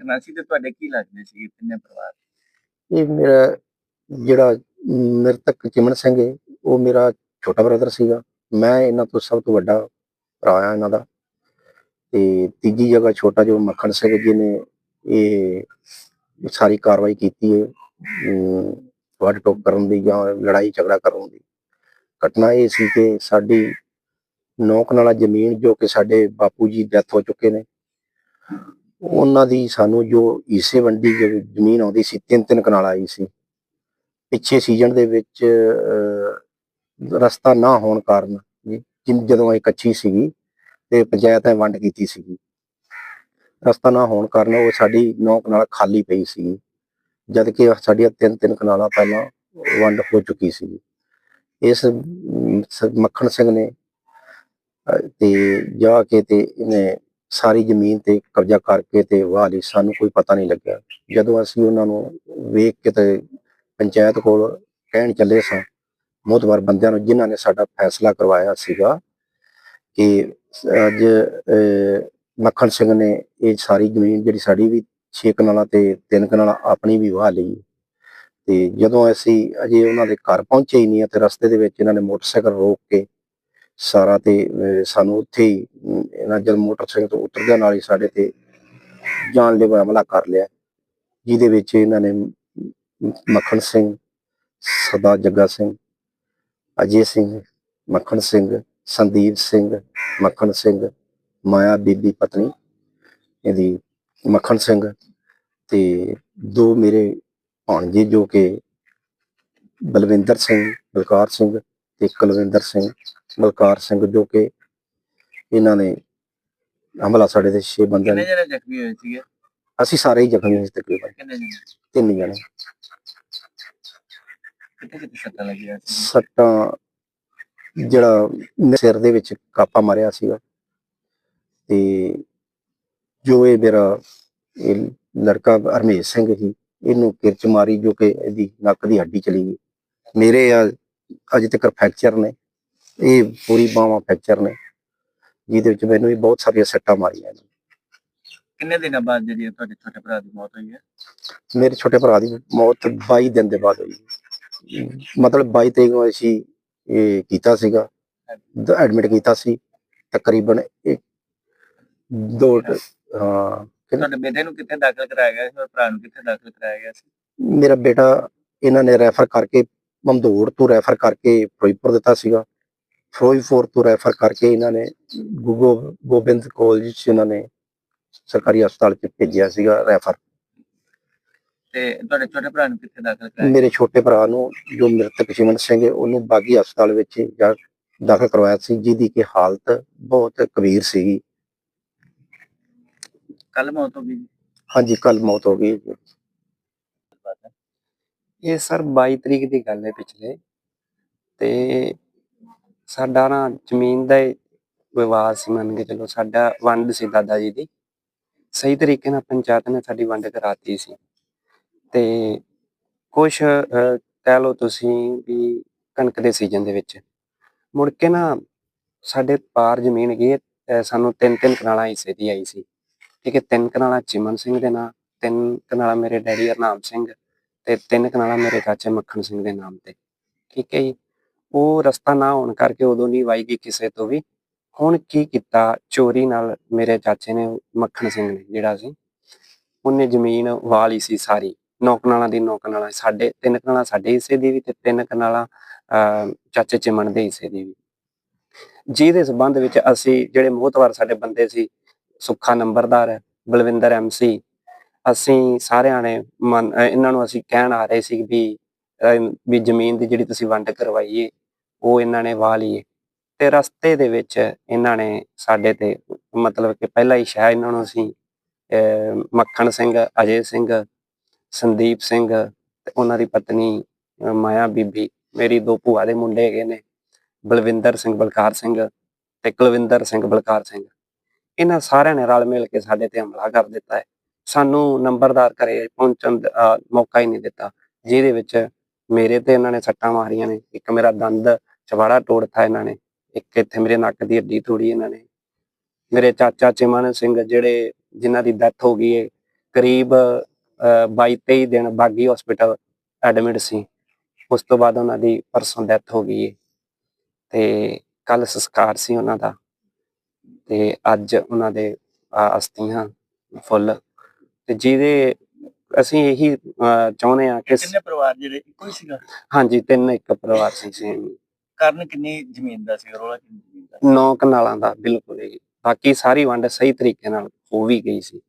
ਘਟਨਾ ਸੀ ਤੇ ਤੁਹਾਡੇ ਕੀ ਲੱਗਦੇ ਸੀ ਤਿੰਨੇ ਪਰਿਵਾਰ? ਇਹ ਮੇਰਾ ਜਿਹੜਾ ਮ੍ਰਿਤਕ ਚਿਮਨ ਸਿੰਘ ਹੈ ਉਹ ਮੇਰਾ ਛੋਟਾ ਬ੍ਰਦਰ ਸੀਗਾ। ਮੈਂ ਇਹਨਾਂ ਤੋਂ ਸਭ ਤੋਂ ਵੱਡਾ ਭਰਾ ਆ ਇਹਨਾਂ ਦਾ। ਤੇ ਤੀਜੀ ਜਗ੍ਹਾ ਛੋਟਾ ਜੋ ਮੱਖਣ ਸਿੰਘ ਜੀ ਨੇ ਇਹ ਸਾਰੀ ਕਾਰਵਾਈ ਕੀਤੀ ਹੈ ਅਮ, ਟੋਕ ਕਰਨ ਦੀ ਜਾਂ ਲੜਾਈ ਝਗੜਾ ਕਰਨ ਦੀ। ਘਟਨਾ ਇਹ ਸੀ ਕਿ ਸਾਡੀ ਨੌਕ ਨਾਲਾ ਜ਼ਮੀਨ ਜੋ ਕਿ ਸਾਡੇ ਬਾਪੂ ਜੀ ਡੈਥ ਹੋ ਚੁੱਕੇ ਨੇ ਉਹਨਾਂ ਦੀ ਸਾਨੂੰ ਜੋ ਈਸੇ ਵੰਡੀ ਜੋ ਜ਼ਮੀਨ ਆਉਂਦੀ ਸੀ, ਤਿੰਨ ਤਿੰਨ ਕਨਾਲ ਆਈ ਸੀ। ਪਿੱਛੇ ਸੀਜ਼ਨ ਦੇ ਵਿੱਚ ਰਸਤਾ ਨਾ ਹੋਣ ਕਾਰਨ ਜਦੋਂ ਇਹ ਕੱਚੀ ਸੀਗੀ ਤੇ ਪੰਚਾਇਤ ਨੇ ਵੰਡ ਕੀਤੀ ਸੀਗੀ। ਰਸਤਾ ਨਾ ਹੋਣ ਕਾਰਨ ਉਹ ਸਾਡੀ ਨੌ ਕਨਾਲ ਖਾਲੀ ਪਈ ਸੀ। ਜਦ ਕਿ ਸਾਡੀਆਂ ਤਿੰਨ ਤਿੰਨ ਕਨਾਲਾਂ ਪਹਿਲਾਂ ਵੰਡ ਹੋ ਚੁੱਕੀ ਸੀ। ਇਸ ਮੱਖਣ ਸਿੰਘ ਨੇ ਤੇ ਜਾ ਕੇ ਤੇ ਇਹਨੇ ਸਾਰੀ ਜ਼ਮੀਨ ਤੇ ਕਬਜ਼ਾ ਕਰਕੇ ਤੇ ਵਾਹ ਲਈ ਸਾਨੂੰ ਕੋਈ ਪਤਾ ਨਹੀਂ ਲੱਗਿਆ। ਜਦੋਂ ਅਸੀਂ ਉਹਨਾਂ ਨੂੰ ਵੇਖ ਕੇ ਤੇ ਪੰਚਾਇਤ ਕੋਲ ਕਹਿਣ ਚੱਲੇ ਸਾਂ ਮੋਤਬਰ ਬੰਦਿਆਂ ਨੂੰ ਜਿਨ੍ਹਾਂ ਨੇ ਸਾਡਾ ਫੈਸਲਾ ਕਰਵਾਇਆ ਸੀਗਾ ਕਿ ਅੱਜ ਅਹ, ਮੱਖਣ ਸਿੰਘ ਨੇ ਇਹ ਸਾਰੀ ਜ਼ਮੀਨ ਜਿਹੜੀ ਸਾਡੀ ਵੀ ਛੇ ਕਨਾਲਾਂ ਤੇ ਤਿੰਨ ਕਨਾਲਾਂ ਆਪਣੀ ਵੀ ਵਾਹ ਲਈ। ਤੇ ਜਦੋਂ ਅਸੀਂ ਅਜੇ ਉਹਨਾਂ ਦੇ ਘਰ ਪਹੁੰਚੇ ਹੀ ਨਹੀਂ ਤੇ ਰਸਤੇ ਦੇ ਵਿੱਚ ਇਹਨਾਂ ਨੇ ਮੋਟਰਸਾਈਕਲ ਰੋਕ ਕੇ ਸਾਰਾ ਤੇ ਸਾਨੂੰ ਉੱਥੇ ਹੀ ਇਹਨਾਂ ਜਦ ਮੋਟਰਸਾਈਕਲ ਤੋਂ ਉਤਰਦਿਆਂ ਨਾਲ ਹੀ ਸਾਡੇ ਤੇ ਜਾਨਲੇਵਾ ਹਮਲਾ ਕਰ ਲਿਆ। ਜਿਹਦੇ ਵਿੱਚ ਇਹਨਾਂ ਨੇ ਮੱਖਣ ਸਿੰਘ, ਸਰਦਾਰ ਜੱਗਾ ਸਿੰਘ, ਅਜੇ ਸਿੰਘ, ਮੱਖਣ ਸਿੰਘ, ਸੰਦੀਪ ਸਿੰਘ, ਮੱਖਣ ਸਿੰਘ, ਮਾਇਆ ਬੀਬੀ ਪਤਨੀ, ਇਹਦੀ ਮੱਖਣ ਸਿੰਘ ਤੇ ਦੋ ਮੇਰੇ ਭਾਣਜੇ ਜੋ ਕਿ ਬਲਵਿੰਦਰ ਸਿੰਘ, ਬਲਕਾਰ ਸਿੰਘ ਤੇ ਕੁਲਵਿੰਦਰ ਸਿੰਘ ਬਲਕਾਰ ਸਿੰਘ ਜੋ ਕਿ ਇਹਨਾਂ ਨੇ ਹਮਲਾ ਸਾਡੇ ਤੇ ਛੇ ਬੰਦਿਆਂ ਕਿੰਨੇ ਨੇ ਜਣੇ ਜ਼ਖਮੀ ਹੋਏ ਸੀਗੇ? ਅਸੀਂ ਸਾਰੇ ਹੀ ਜ਼ਖਮੀ ਸੀ ਤਕਰੀਬਨ। ਕਿੰਨੇ ਜਣੇ? ਤਿੰਨ ਜਣੇ। ਕਿੱਥੇ ਕਿੱਥੇ ਸੱਟਾਂ ਲੱਗੀਆਂ ਸੀ? ਸੱਟਾਂ ਜਿਹੜਾ ਸਿਰ ਦੇ ਵਿੱਚ ਕਾਪਾ ਮਾਰਿਆ ਸੀਗਾ। ਤੇ ਜੋ ਇਹ ਮੇਰਾ ਇਹ ਲੜਕਾ ਹਰਮੇਸ਼ ਸਿੰਘ ਸੀ ਇਹਨੂੰ ਕਿਰਚ ਮਾਰੀ ਜੋ ਕਿ ਇਹਦੀ ਨੱਕ ਦੀ ਹੱਡੀ ਚਲੀ ਗਈ। ਮੇਰੇ ਆ ਅਜੇ ਤੱਕ ਫ੍ਰੈਕਚਰ ਨੇ। ਇਹ ਪੂਰੀ ਬਾਹਾਂ ਫ੍ਰੈਕਚਰ ਨੇ ਜਿਹਦੇ ਵਿੱਚ ਮੈਨੂੰ ਵੀ ਬਹੁਤ ਸਾਰੀਆਂ ਸੱਟਾਂ ਮਾਰੀਆਂ ਨੇ। ਕਿੰਨੇ ਦਿਨਾਂ ਬਾਅਦ ਜਿਹੜੀ ਇਹ ਤੁਹਾਡੇ ਛੋਟੇ ਭਰਾ ਦੀ ਮੌਤ ਹੋਈ ਹੈ? ਮੇਰੇ ਛੋਟੇ ਭਰਾ ਦੀ ਮੌਤ 22 ਦਿਨ ਦੇ ਬਾਅਦ ਹੋਈ। ਮਤਲਬ 22 ਤਰੀਕ ਨੂੰ ਅਸੀਂ ਇਹ ਕੀਤਾ ਸੀਗਾ ਐਡਮਿਟ ਕੀਤਾ ਸੀ ਤਕਰੀਬਨ ਇੱਕ ਦੋ ਹਾਂ ਤੁਹਾਡੇ ਬੇਟੇ ਨੂੰ ਕਿੱਥੇ ਦਾਖਲ ਕਰਾਇਆ ਗਿਆ ਸੀ ਔਰ ਭਰਾ ਨੂੰ ਕਿੱਥੇ ਦਾਖਲ ਕਰਾਇਆ ਗਿਆ ਸੀ? ਮੇਰਾ ਬੇਟਾ ਇਹਨਾਂ ਨੇ ਰੈਫਰ ਕਰਕੇ ਮਮਦੂੜ ਤੋਂ ਰੈਫਰ ਕਰਕੇ ਫਿਰੋਜ਼ਪੁਰ ਦਿੱਤਾ ਸੀਗਾ। ਫਿਰੋਜ਼ਪੁਰ ਤੋਂ ਰੈਫਰ ਕਰਕੇ ਇਹਨਾਂ ਨੇ ਗੁਗੋ ਗੋਬਿੰਦ ਕਾਲਜ ਚ ਇਹਨਾਂ ਨੇ ਸਰਕਾਰੀ ਹਸਪਤਾਲ ਚ ਭੇਜਿਆ ਸੀਗਾ ਰੈਫਰ ਤੇ ਤੁਹਾਡੇ ਛੋਟੇ ਭਰਾ ਨੂੰ ਕਿੱਥੇ ਦਾਖਲ ਕਰਾਇਆ ਮੇਰੇ ਛੋਟੇ ਭਰਾ ਨੂੰ ਜੋ ਮ੍ਰਿਤਕ ਸ਼ਿਵਨ ਸਿੰਘ ਹੈ ਉਹਨੂੰ ਬਾਗੀ ਹਸਪਤਾਲ ਵਿੱਚ ਜਾ ਦਾਖਲ ਕਰਵਾਇਆ ਸੀ ਜਿਹਦੀ ਕਿ ਹਾਲਤ ਬਹੁਤ ਗੰਭੀਰ ਸੀਗੀ ਕੱਲ ਮੌਤ ਹੋ ਗਈ। ਹਾਂਜੀ ਕੱਲ ਮੌਤ ਹੋ ਗਈ। ਇਹ ਸਰ 22 ਤਰੀਕ ਦੀ ਗੱਲ ਹੈ ਪਿਛਲੇ ਤੇ ਸਾਡਾ ਨਾ ਜ਼ਮੀਨ ਦਾ ਹੀ ਵਿਵਾਦ ਸੀ ਮੰਨ ਕੇ ਚਲੋ, ਸਾਡਾ ਵੰਡ ਸੀ ਦਾਦਾ ਜੀ ਦੀ। ਸਹੀ ਤਰੀਕੇ ਨਾਲ ਪੰਚਾਇਤ ਨੇ ਸਾਡੀ ਵੰਡ ਕਰਾਤੀ ਸੀ। ਤੇ ਕੁਝ ਕਹਿ ਲਓ ਤੁਸੀਂ ਵੀ ਕਣਕ ਦੇ ਸੀਜ਼ਨ ਦੇ ਵਿੱਚ। ਮੁੜ ਕੇ ਨਾ ਸਾਡੇ ਪਾਰ ਜ਼ਮੀਨ ਗਈ ਸਾਨੂੰ ਤਿੰਨ ਤਿੰਨ ਕਨਾਲਾਂ ਹਿੱਸੇ ਦੀ ਆਈ ਸੀ। ਠੀਕ ਹੈ, ਤਿੰਨ ਕਨਾਲਾਂ ਚਿਮਨ ਸਿੰਘ ਦੇ ਨਾਂ, ਤਿੰਨ ਕਨਾਲਾਂ ਮੇਰੇ ਡੈਡੀ ਹਰਨਾਮ ਸਿੰਘ ਤੇ ਤਿੰਨ ਕਨਾਲਾਂ ਮੇਰੇ ਚਾਚੇ ਮੱਖਣ ਸਿੰਘ ਦੇ ਨਾਮ ਤੇ। ਠੀਕ ਹੈ ਜੀ। ਉਹ ਰਸਤਾ ਨਾ ਹੋਣ ਕਰਕੇ ਉਦੋਂ ਨਹੀਂ ਵਾਈ ਗਈ ਕਿਸੇ ਤੋਂ ਵੀ। ਹੁਣ ਕੀ ਕੀਤਾ? ਚੋਰੀ ਨਾਲ ਮੇਰੇ ਚਾਚੇ ਨੇ, ਮੱਖਣ ਸਿੰਘ ਨੇ ਜਿਹੜਾ ਸੀ, ਉਹਨੇ ਜ਼ਮੀਨ ਵਾਹ ਲਈ ਸੀ ਸਾਰੀ। ਨੌ ਦੀ ਨੌ ਸਾਡੇ ਤਿੰਨ ਕਨਾਲਾਂ ਸਾਡੇ ਹਿੱਸੇ ਦੀ ਵੀ ਤੇ ਤਿੰਨ ਕਨਾਲਾਂ ਚਾਚੇ ਚਿਮਨ ਦੇ ਹਿੱਸੇ ਦੀ ਵੀ। ਜਿਹਦੇ ਸਬੰਧ ਵਿੱਚ ਅਸੀਂ ਜਿਹੜੇ ਮੋਹਤਵਾਰ ਸਾਡੇ ਬੰਦੇ ਸੀ, ਸੁੱਖਾ ਨੰਬਰਦਾਰ, ਬਲਵਿੰਦਰ ਐਮਸੀ ਅਸੀਂ ਸਾਰਿਆਂ ਨੇ ਮੰਨ- ਇਹਨਾਂ ਨੂੰ ਅਸੀਂ ਕਹਿਣ ਆ ਰਹੇ ਸੀ ਵੀ ਵੀ ਜ਼ਮੀਨ ਦੀ ਜਿਹੜੀ ਤੁਸੀਂ ਵੰਡ ਕਰਵਾਈਏ ਉਹ ਇਹਨਾਂ ਨੇ ਵਾਹ ਲਈਏ। ਤੇ ਰਸਤੇ ਦੇ ਵਿੱਚ ਇਹਨਾਂ ਨੇ ਸਾਡੇ ਤੇ ਮਤਲਬ ਕਿ ਪਹਿਲਾ ਹੀ ਸ਼ਾਇਦ ਇਹਨਾਂ ਨੂੰ ਅਸੀਂ, ਅਹ, ਮੱਖਣ ਸਿੰਘ, ਅਜੇ ਸਿੰਘ, ਸੰਦੀਪ ਸਿੰਘ ਤੇ ਉਹਨਾਂ ਦੀ ਪਤਨੀ ਮਾਇਆ ਬੀਬੀ, ਮੇਰੀ ਦੋ ਭੂਆ ਦੇ ਮੁੰਡੇ ਹੈਗੇ ਨੇ, ਬਲਵਿੰਦਰ ਸਿੰਘ, ਬਲਕਾਰ ਸਿੰਘ ਤੇ ਕੁਲਵਿੰਦਰ ਸਿੰਘ, ਬਲਕਾਰ ਸਿੰਘ। ਇਹਨਾਂ ਸਾਰਿਆਂ ਨੇ ਰਲ ਮਿਲ ਕੇ ਸਾਡੇ ਤੇ ਹਮਲਾ ਕਰ ਦਿੱਤਾ ਹੈ। ਸਾਨੂੰ ਨੰਬਰਦਾਰ ਘਰੇ ਪਹੁੰਚਣ ਦਾ ਮੌਕਾ ਹੀ ਨਹੀਂ ਦਿੱਤਾ। ਜਿਹਦੇ ਵਿੱਚ ਮੇਰੇ ਤੇ ਇਹਨਾਂ ਨੇ ਸੱਟਾਂ ਮਾਰੀਆਂ ਨੇ। ਇੱਕ ਮੇਰਾ ਦੰਦ ਚਵਾੜਾ ਤੋੜਤਾ ਇਹਨਾਂ ਨੇ। ਇੱਕ ਇੱਥੇ ਮੇਰੇ ਨੱਕ ਦੀ ਹੱਡੀ ਤੋੜੀ ਇਹਨਾਂ ਨੇ। ਮੇਰੇ ਚਾਚਾ ਚਿਮਨ ਸਿੰਘ ਜਿਹੜੇ ਜਿਨ੍ਹਾਂ ਦੀ ਡੈਥ ਹੋ ਗਈ ਹੈ ਕਰੀਬ 22 23 ਦਿਨ ਬਾਗੀ ਹਸਪੀਟਲ ਐਡਮਿਟ ਸੀ। ਉਸ ਤੋਂ ਬਾਅਦ ਉਹਨਾਂ ਦੀ ਪਰਸੋਂ ਡੈਥ ਹੋ ਗਈ ਹੈ ਤੇ ਕੱਲ ਸੰਸਕਾਰ ਸੀ ਉਹਨਾਂ ਦਾ। ਤੇ ਅੱਜ ਉਹਨਾਂ ਦੇ ਅਸਥੀਆਂ ਫੁੱਲ। ਤੇ ਜਿਹਦੇ ਅਸੀਂ ਇਹੀ ਚਾਹੁੰਦੇ ਆ ਕਿ ਕਿੰਨੇ ਪਰਿਵਾਰ ਜਿਹੜੇ? ਇੱਕੋ ਹੀ ਸੀਗਾ? ਹਾਂਜੀ ਤਿੰਨ ਇੱਕ ਪਰਿਵਾਰ ਸੀ ਸੇਮ ਕਾਰਨ ਕਿੰਨੀ ਜ਼ਮੀਨ ਦਾ ਸੀ, ਰੋਲਾ ਕਿੰਨੀ ਜ਼ਮੀਨ ਦਾ ਨੌ ਕਨਾਲਾਂ ਦਾ, ਬਿਲਕੁਲ ਹੀ ਬਾਕੀ ਸਾਰੀ ਵੰਡ ਸਹੀ ਤਰੀਕੇ ਨਾਲ ਹੋ ਵੀ ਗਈ ਸੀ।